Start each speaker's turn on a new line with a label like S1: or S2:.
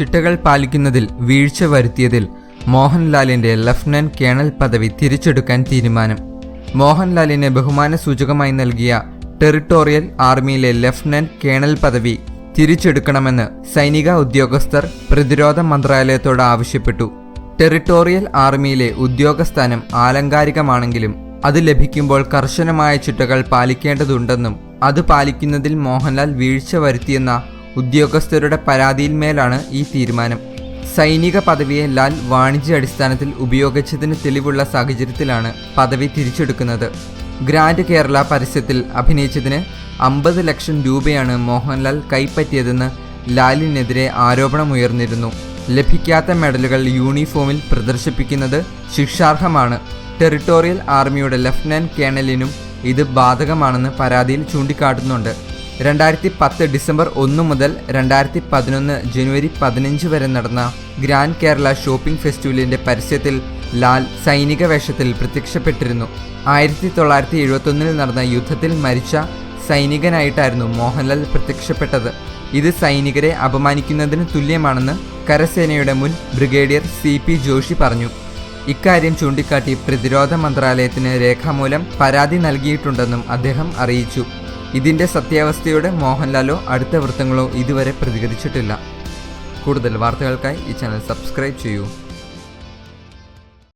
S1: ചിട്ടകൾ പാലിക്കുന്നതിൽ വീഴ്ച വരുത്തിയതിൽ മോഹൻലാലിന്റെ ലഫ്റ്റനന്റ് കേണൽ പദവി തിരിച്ചെടുക്കാൻ തീരുമാനം. മോഹൻലാലിന് ബഹുമാന സൂചകമായി നൽകിയ ടെറിട്ടോറിയൽ ആർമിയിലെ ലഫ്റ്റനന്റ് കേണൽ പദവി തിരിച്ചെടുക്കണമെന്ന് സൈനിക ഉദ്യോഗസ്ഥർ പ്രതിരോധ മന്ത്രാലയത്തോട് ആവശ്യപ്പെട്ടു. ടെറിട്ടോറിയൽ ആർമിയിലെ ഉദ്യോഗസ്ഥാനം ആലങ്കാരികമാണെങ്കിലും അത് ലഭിക്കുമ്പോൾ കർശനമായ ചിട്ടകൾ പാലിക്കേണ്ടതുണ്ടെന്നും അത് പാലിക്കുന്നതിൽ മോഹൻലാൽ വീഴ്ച വരുത്തിയെന്ന ഉദ്യോഗസ്ഥരുടെ പരാതിയിന്മേലാണ് ഈ തീരുമാനം. സൈനിക പദവിയെ ലാൽ വാണിജ്യ അടിസ്ഥാനത്തിൽ ഉപയോഗിച്ചതിന് തെളിവുള്ള സാഹചര്യത്തിലാണ് പദവി തിരിച്ചെടുക്കുന്നത്. ഗ്രാൻഡ് കേരള പരസ്യത്തിൽ അഭിനയിച്ചതിന് അമ്പത് ലക്ഷം രൂപയാണ് മോഹൻലാൽ കൈപ്പറ്റിയതെന്ന് ലാലിനെതിരെ ആരോപണമുയർന്നിരുന്നു. ലഭിക്കാത്ത മെഡലുകൾ യൂണിഫോമിൽ പ്രദർശിപ്പിക്കുന്നത് ശിക്ഷാർഹമാണ്. ടെറിട്ടോറിയൽ ആർമിയുടെ ലഫ്റ്റനന്റ് കേണലിനും ഇത് ബാധകമാണെന്ന് പരാതിയിൽ ചൂണ്ടിക്കാട്ടുന്നുണ്ട്. രണ്ടായിരത്തി പത്ത് ഡിസംബർ ഒന്ന് മുതൽ രണ്ടായിരത്തി പതിനൊന്ന് ജനുവരി പതിനഞ്ച് വരെ നടന്ന ഗ്രാൻഡ് കേരള ഷോപ്പിംഗ് ഫെസ്റ്റിവലിന്റെ പരസ്യത്തിൽ ലാൽ സൈനിക വേഷത്തിൽ പ്രത്യക്ഷപ്പെട്ടിരുന്നു. ആയിരത്തി തൊള്ളായിരത്തി എഴുപത്തൊന്നിൽ നടന്ന യുദ്ധത്തിൽ മരിച്ച സൈനികനായിട്ടായിരുന്നു മോഹൻലാൽ പ്രത്യക്ഷപ്പെട്ടത്. ഇത് സൈനികരെ അപമാനിക്കുന്നതിന് തുല്യമാണെന്ന് കരസേനയുടെ മുൻ ബ്രിഗേഡിയർ സി പി ജോഷി പറഞ്ഞു. ഇക്കാര്യം ചൂണ്ടിക്കാട്ടി പ്രതിരോധ മന്ത്രാലയത്തിന് രേഖാമൂലം പരാതി നൽകിയിട്ടുണ്ടെന്നും അദ്ദേഹം അറിയിച്ചു. ഇതിന്റെ സത്യാവസ്ഥയോട് മോഹൻലാലോ അടുത്ത വൃത്തങ്ങളോ ഇതുവരെ പ്രതികരിച്ചിട്ടില്ല. കൂടുതൽ വാർത്തകൾക്കായി ഈ ചാനൽ സബ്സ്ക്രൈബ് ചെയ്യൂ.